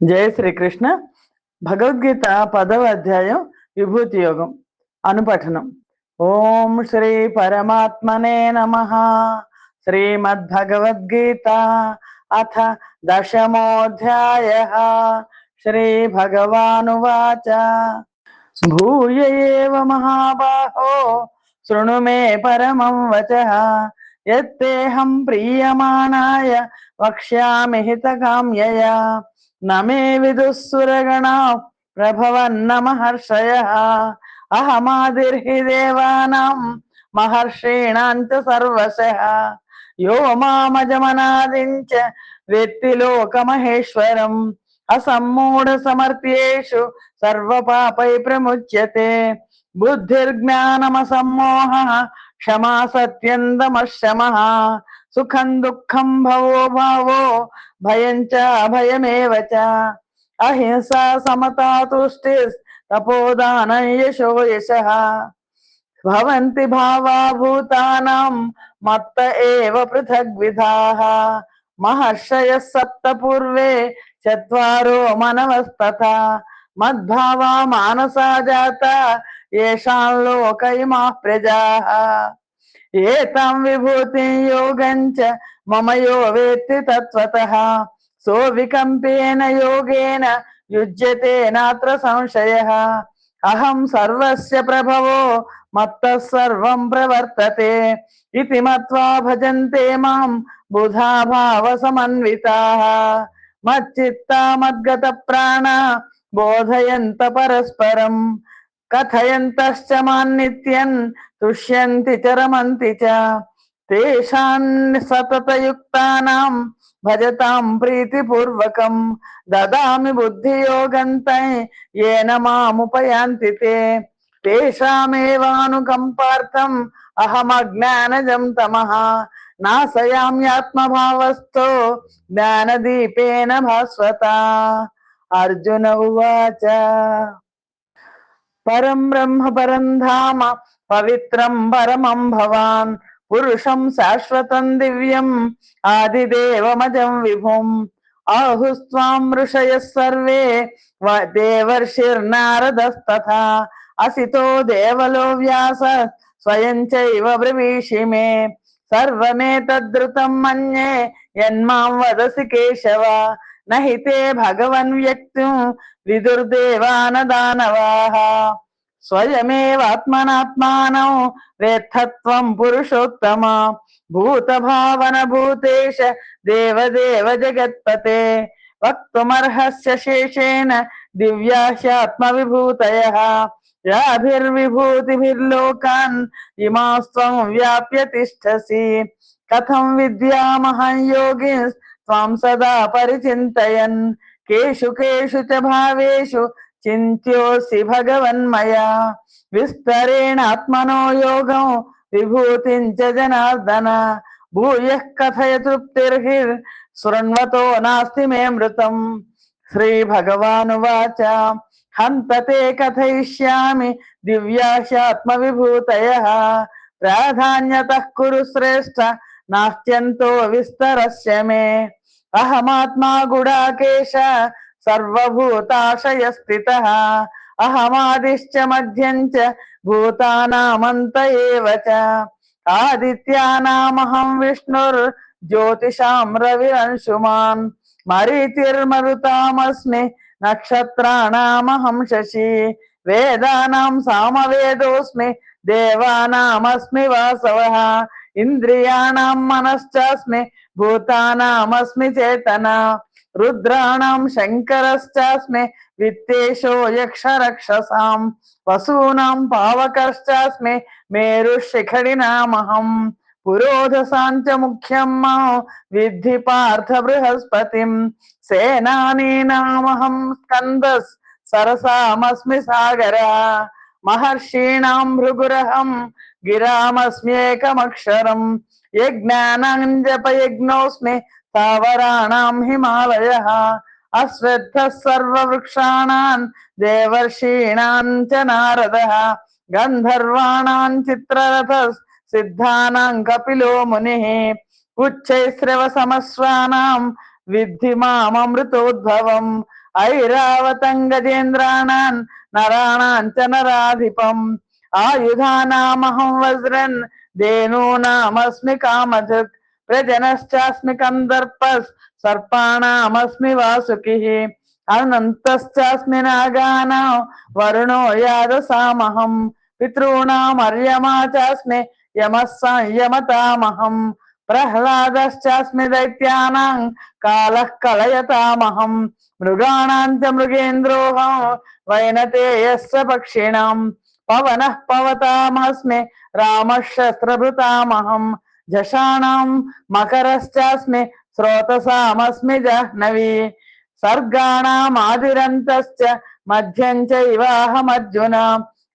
జయ శ్రీకృష్ణ భగవద్గీత పదవ అధ్యాయం విభూతి యోగం అనుపఠనం ఓం శ్రీ పరమాత్మనే నమ శ్రీమద్భగవద్గీత అథ దశమోధ్యాయ శ్రీ భగవానువాచ భూయ ఏవ మహాబాహో శృణు మే పరమం వచ యత్తేహం ప్రీయమాణాయ వక్ష్యామి హితకామ్యయా నమే విదుస్సురగణా ప్రభవన్న మహర్షయ అహమాదిర్హి దేవానాం మహర్షీణాం సర్వశ యో మామజమనాదించ వెత్తి లోకమహేశ్వరం అసమ్మూఢ సమర్థ్యేషు సర్వపాపై ప్రముచ్యతే బుద్ధిర్జ్ఞానమసమ్మోహ క్షమా సత్యం దమశమః సుఖం దుఃఖం భవో భావో భయం చ అభయమేవ చ. అహింసా సమతా తుష్టి తపోదాన యశో యశః. భవంతి భావా భూతానాం మత్త ఏవ పృథగ్విధాః. మహర్షయः సప్త పూర్వే చత్వారో మనవస్తథా. మద్భావా మానసా జాత ఏషాం లోక ఇమాః ప్రజాః. ఏతాం విభూతి యోగంచ మమ యో వేత్తి తత్వత సో వికంపేన యోగేన యుజ్యతే నాత్ర సంశయ అహం సర్వస్య ప్రభవో మత్త సర్వం ప్రవర్తతే ఇది మత్వా భజంతే మాం బుధా భావ సమన్వితాః మచ్చిత్తా మద్గత ప్రాణ బోధయంత పరస్పరం కథయంతశ్చ మాన్నిత్యన్ తుష్యంతి చ రమంతి చ. తేషాన్ సతతయుక్తానాం భజతాం ప్రీతిపూర్వకం దదామి బుద్ధియోగంతై ఏన మాముపయాంతి తే. తేషామేవానుకంపార్థం అహమజ్ఞానజం తమః నాశయామ్యాత్మభావస్థో జ్ఞానదీపేన భాస్వత. అర్జున ఉవాచ. పరం బ్రహ్మ పరం ధామ పవిత్రం పరమం భవాన్ పురుషం శాశ్వతం దివ్యం ఆదిదేవమజం విభుం ఆహుస్వాం ఋషయ సర్వే వ- దేవర్షిర్నారదస్తథా అసితో దేవలో వ్యాస స్వయం చైవ బ్రవీషి మే సర్వమేతద్రుతం మన్యే యన్మాం వదసి కేశవ నహితే భగవన్ వ్యక్తిం విదుర్దేవానదానవాః. స్వయమేవాత్మనాత్మానం వేత్తత్వం పురుషోత్తమ. భూత భావన భూతేశ దేవదేవ జగత్పతే. వక్తుమర్హస్య శేషేణ దివ్యాహ్యాత్మ విభూతయ యాభిర్విభూతిభిర్లోకాన్ ఇమాస్త్వం వ్యాప్య తిష్టసి కథం విద్యామహం యోగి त्वां सदा परिचिन्तयन्। केषु केषु च भावेषु चिन्त्योऽसि भगवन्मया। विस्तरेणात्मनो योगौ विभूतिं जनार्दन। भूयः कथय तृप्तिर्हिर्शृण्वतो नास्ति मे मृतम्। श्रीभगवानुवाच, हन्त ते कथयिष्यामि दिव्याशात्मविभूतयः प्राधान्यतः कुरु श्रेष्ठ नास्त्यन्तो विस्तरस्य मे। अहमात्मा गुडाकेश सर्वभूताशय सर्वभूताशयस्थितः। अहमादिश्च मध्यम् च भूतानामन्त एव च। आदित्यानामहं विष्णुर् ज्योतिषां रविरंशुमान् मरीतिर्मरुतामस्मि नक्षत्राणामहं शशि। वेदानां सामवेदोऽस्मि, देवानामस्मि वासवः। इंद्रियाणाम मनश्चास्मे, भूतानामस्मि चेतना रुद्राणाम शङ्करश्चास्मे वित्तेशो यक्ष यक्षरक्षसाम्, वसूनां पावकश्चास्मे मेरुशिखरिणामहम् पुरोधसाञ्च मुख्यं माँ, विद्धि पार्थ बृहस्पतिं सेनानीनामहं स्कन्दस्, सरसामस्मि सागरा। మహర్షీణాం భృగురహం గిరామస్మ్యేకమక్షరం యజ్ఞానాంజపయజ్ఞోస్మి జపయజ్ఞోస్మి హిమాలయ అశ్రద్ధ సర్వవృక్షాణాన్ దేవర్షీణాం చ నారద గంధర్వాణాం చిత్రరథ సిద్ధానాం కపిలో ముని ఉచ్చైశ్రవ సమస్వానాం విద్ధి మామృతోద్భవం ఐరావతం గజేంద్రాణాన్ నరాణాం నరాధిపం ఆయుధానామహం వజ్రన్ ధేనూనామస్మి కామధుక్ ప్రజనశ్చాస్మి కందర్పస్ సర్పాణమస్మి వాసుకి అనంతశ్చాస్మి నాగానా వరుణో యాదసామహం పితॄణామర్యమా చాస్మి యమः సంయమతామహం ప్రహ్లాదశ్చాస్మి దైత్యానాం కాలః కలయతామహం మృగాణాం మృగేంద్రోహం మృగేంద్రోహం వైనతేయస్య పక్షిణాం పవనః పవతామస్మి రామः శస్త్రభృతామహం జషాణం మకరశ్చాస్మి స్రోతసామస్మి జహ్నవి సర్గాణామాదిరంతశ్చ మధ్యం చైవాహమర్జున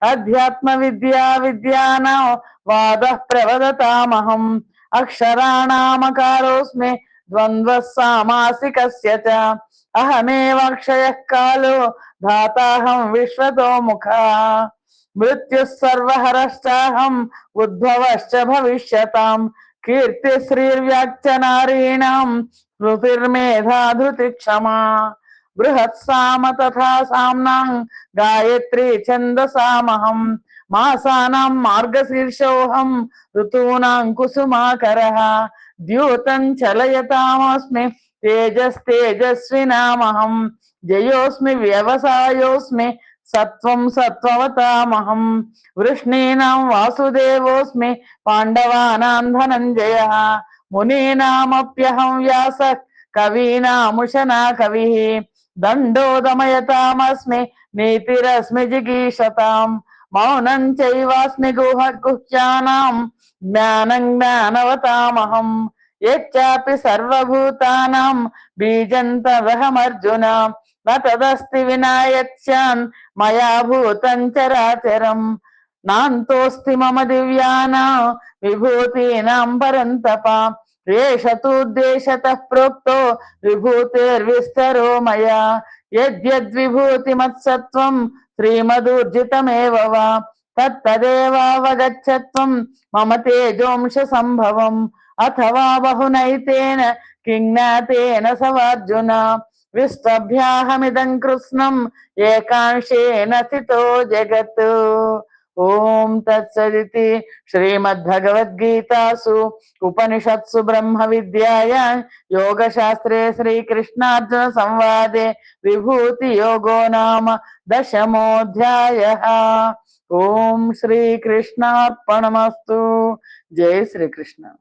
అధ్యాత్మ విద్యా విద్యానాం వాద ప్రవదతామహం అక్షరాణామకారోస్మి द्वन्द्वः सामासिकस्य च। अहमेवाक्षयः कालो, धाताहं विश्वतो मुखः। मृत्युः सर्वहरश्चाहम् उद्भवश्च भविष्यताम्। कीर्तिश्रीर्व्याच्च नारीणाम् स्मृतिर्मेधा धृतिक्षमा बृहत्साम तथा सामना, गायत्री छंद छन्दसामहम्। मासानां मार्गशीर्षोऽहम्, ऋतूना कुसुमाकरः। द्यूतं चलयतामस्मि। तेजस्तेजस्विनामहम् जयोऽस्मि व्यवसायोऽस्मि सत्त्वं सत्त्ववतामहम् वृष्णीनां वासुदेवोऽस्मि पाण्डवानां धनञ्जयः। मुनीनामप्यहं व्यास। कवीनामुशना कविः। दण्डो दमयतामस्मि नीतिरस्मि जिगीषताम्। मौनं चैवास्मि गुह गुह्यानां జ్ఞానవతామహం యచ్చాపి సర్వభూతానాం బీజంతవహమర్జున నదస్తి న తదస్తి వినాయత్స్యాన్ మయా భూతం చరాచరం నాంతోస్తి మమ దివ్యానా విభూతీనాం పరంతప ఏషతూద్దేశత ప్రోక్తో విభూతిర్విస్తరో మయా యద్యద్విభూతిమత్సత్వం శ్రీమదూర్జితమేవ వా తత్తదేవావగచ్చత్వం మమ తేజోంశ సంభవం అథవా బహునైతేన కిజ్ఞాతేన సవార్జున విష్టభ్యాహమిదం కృష్ణం ఏకాంశేన స్థితో జగత్ ఓం తత్సదితి శ్రీమద్భగవద్గీతాసు ఉపనిషత్సు బ్రహ్మ విద్యాయ యోగ శాస్త్రే శ్రీకృష్ణార్జున సంవాదే విభూతి యోగో నామ దశమోధ్యాయ. ఓం శ్రీకృష్ణార్పణమస్తు. జై శ్రీకృష్ణ.